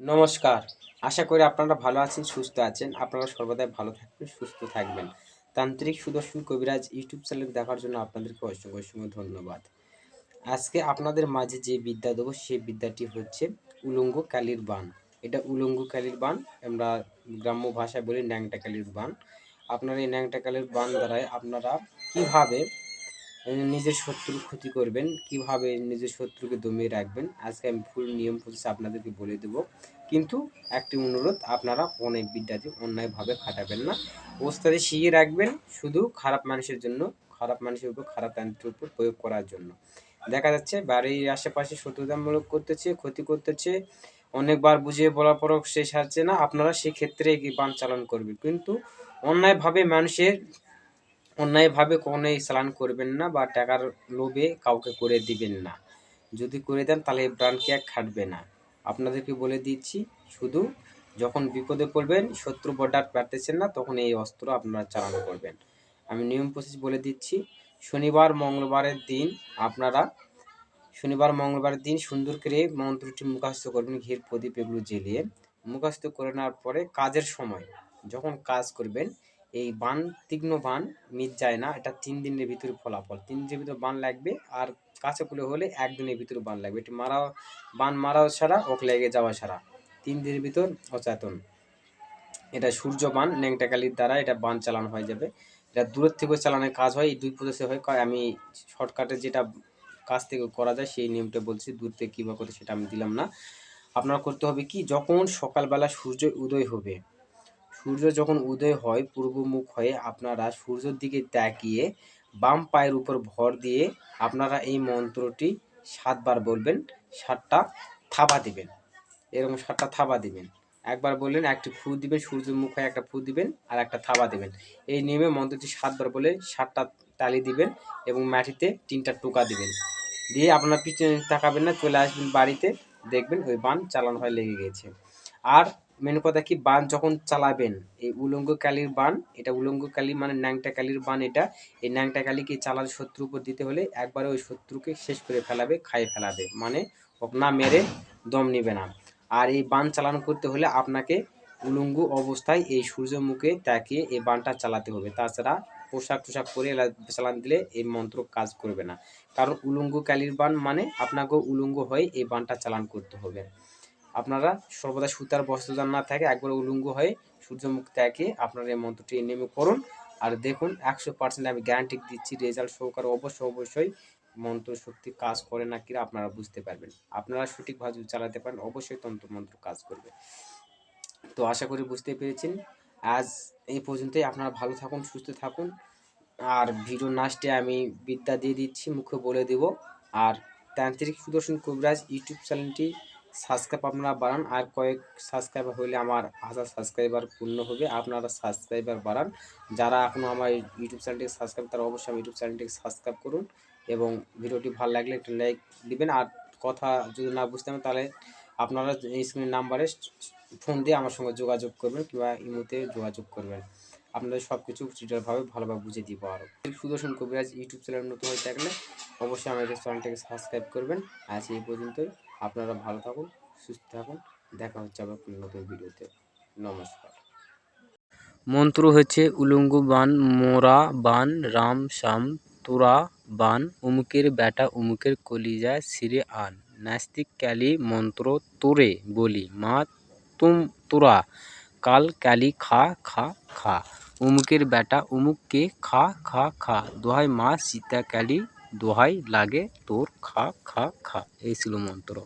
নমস্কার। আশা করি আপনারা ভালো আছেন, সুস্থ আছেন। আপনারা সর্বদাই ভালো থাকবেন, সুস্থ থাকবেন। তান্ত্রিক সুদর্শন কবিরাজ ইউটিউব চ্যানেল দেখার জন্য আপনাদেরকে অসংখ্য অসংখ্য ধন্যবাদ। আজকে আপনাদের মাঝে যে বিদ্যা দেবো, সেই বিদ্যাটি হচ্ছে উলঙ্গ কালির বান এটা উলঙ্গ কালির বান আমরা গ্রাম্য ভাষায় বলি ন্যাংটা কালির বান আপনারা এই ন্যাংটা কালির বান দ্বারাই আপনারা কীভাবে নিজের শত্রুর ক্ষতি করবেন, কীভাবে নিজের শত্রুকে দমিয়ে রাখবেন, আজকে আমি ফুল নিয়ম প্রসেস আপনাদেরকে বলে দেব। কিন্তু একটি অনুরোধ, আপনারা অনেক বিদ্যাতে অন্যায়ভাবে খাটাবেন না। ওস্তাদে শিখিয়ে রাখবেন শুধু খারাপ মানুষের জন্য, খারাপ মানুষের উপর, খারাপ তান্ত্রের উপর প্রয়োগ করার জন্য। দেখা যাচ্ছে বাড়ির আশেপাশে শত্রুতামূলক করতেছে, ক্ষতি করতেছে, অনেকবার বুঝিয়ে বলার পরও শেষ হচ্ছে না। আপনারা সেক্ষেত্রে বান চালন করবে কিন্তু অন্যায়ভাবে মানুষের অন্যায়ভাবে কখনোই চালান করবেন না বা টাকার লোভে কাউকে করে দিবেন না। যদি করে দেন, তাহলে এই ব্রান্ডকে এক খাটবে না? আপনাদেরকে বলে দিচ্ছি, শুধু যখন বিপদে পড়বেন, শত্রু বর্ডার পারতেছেন না, তখন এই অস্ত্র আপনারা চালান করবেন। আমি নিয়ম প্রসেস বলে দিচ্ছি, শনিবার, মঙ্গলবারের দিন আপনারা শনিবার, মঙ্গলবারের দিন সুন্দর করে মন্ত্রটি মুখাস্ত করবেন, ঘির, প্রদীপ এগুলো জ্বেলিয়ে। মুখাস্ত করে নেওয়ার পরে কাজের সময়, যখন কাজ করবেন এই বান, তীক্ষ্ণ বান মিট যায় না, এটা তিন দিনের ভিতরে ফলাফল। তিন দিনের ভিতরে বান লাগবে আর কাছে কুলে হলে একদিনের ভিতরে বান লাগবে। এটি মারা বান মারাও ছাড়া, ওক লেগে যাওয়া ছাড়া। তিন দিনের ভিতর অচেতন। এটা সূর্য বান ন্যাংটাকালির দ্বারা এটা বান চালানো হয়ে যাবে। এটা দূরের থেকে চালানোর কাজ হয়, এই দুই প্রদেশে হয়। আমি শর্টকাটে যেটা কাজ থেকে করা যায়, সেই নিয়মটা বলছি, দূর থেকে কীভাবে করতে সেটা আমি দিলাম না। আপনারা করতে হবে কি, যখন সকালবেলা সূর্য উদয় হবে সূর্য যখন উদয় হয়, পূর্বমুখ হয়ে আপনারা সূর্যের দিকে তাকিয়ে বাম পায়ের উপর ভর দিয়ে আপনারা এই মন্ত্রটি সাতবার বলবেন, সাতটা থাবা দিবেন। এরকম সাতটা থাবা দিবেন। একবার বললেন, একটি ফু দিবেন সূর্যের মুখ হয়ে একটা ফু দিবেন আর একটা থাবা দিবেন। এই নিয়মে মন্ত্রটি সাতবার বলে সাতটা তালি দিবেন এবং মাটিতে তিনটা টোকা দিবেন। দিয়ে আপনার পিছনে তাকাবেন না, চলে আসবেন বাড়িতে, দেখবেন ওই বান চালানো হয় লেগে গেছে। আর মেন কথা কি বান যখন চালাবেন, এই উলঙ্গ কালির বান, এটা উলঙ্গ কালি মানে ন্যাংটা কালির বান এটা, এই ন্যাংটা কালিকে চালার শত্রুর উপর দিতে হলে একবারে ওই শত্রুকে শেষ করে ফেলাবে, খাইয়ে ফেলাবে মানে না মেরে দম নিবে না। আর এই বান চালানো করতে হলে আপনাকে উলঙ্গ অবস্থায় এই সূর্যমুখে তাকিয়ে এই বানটা চালাতে হবে। তাছাড়া পোশাক টোশাক পরে চালান দিলে এই মন্ত্র কাজ করবে না। কারণ উলঙ্গ কালির বান মানে আপনাকে উলঙ্গ হয়ে এই বানটা চালান করতে হবে। আপনারা সর্বদা সুতার বস্ত্র যেন না থাকে, একবার উলঙ্গ হয়ে সূর্যমুখ ত্যাগে আপনারা এই মন্ত্রটি নেমে করুন। আর দেখুন, একশো পার্সেন্ট আমি গ্যারান্টি দিচ্ছি রেজাল্ট সহকারে অবশ্যই অবশ্যই মন্ত্র শক্তি কাজ করে না কিনা আপনারা বুঝতে পারবেন। আপনারা সঠিকভাবে চালাতে পারেন, অবশ্যই তন্ত্র মন্ত্র কাজ করবে। তো আশা করি বুঝতে পেরেছেন। আজ এই পর্যন্তই, আপনারা ভালো থাকুন, সুস্থ থাকুন। আর ভিডিও নাস্টে আমি বিদ্যা দিয়ে দিচ্ছি, মুখে বলে দেব। আর তান্ত্রিক সুদর্শন কবিরাজ ইউটিউব চ্যানেলটি সাবস্ক্রাইব আপনারা বাড়ান, আর কয়েক সাবস্ক্রাইবার হলে আমার হাজার সাবস্ক্রাইবার পূর্ণ হবে, আপনারা সাবস্ক্রাইবার বাড়ান। যারা এখনও আমার ইউটিউব চ্যানেলটিকে সাবস্ক্রাইব তারা অবশ্যই আমার ইউটিউব চ্যানেলটিকে সাবস্ক্রাইব করুন, এবং ভিডিওটি ভালো লাগলে একটা লাইক দিবেন, আর কথা যদি না বুঝতে পারেন, তাহলে আপনারা স্ক্রিনের নাম্বারে ফোন দিয়ে আমার সঙ্গে যোগাযোগ করবেন, কিংবা ইমোতে যোগাযোগ করবেন। আপনাদের সব কিছু ডিটেলভাবে ভালোভাবে বুঝে দিব আরও সুদর্শন কবিরাজ ইউটিউব চ্যানেল নতুন হয়ে থাকলে অবশ্যই আমাদের চ্যানেলটাকে সাবস্ক্রাইব করবেন। আজ এই পর্যন্তই। আপনারা ভালো থাকুন, সুস্থ থাকুন। দেখা হচ্ছে আবার কোনো নতুন ভিডিওতে। নমস্কার। মন্ত্র হচ্ছে, উলঙ্গ বান, মোরা বান, রাম শ্যাম, তোরা বান, উমুকের ব্যাটা উমুকের কলিজায় সিরে আন। নাস্তিক ক্যালি মন্ত্র তোরে বলি, মা তুম তোরা, কাল ক্যালি খা খা খা। উমুকের ব্যাটা উমুককে খা খা খা। দোহাই মা সীতা ক্যালি দোহাই লাগে তোর খা খা খা। এই ছিল মন্ত্র।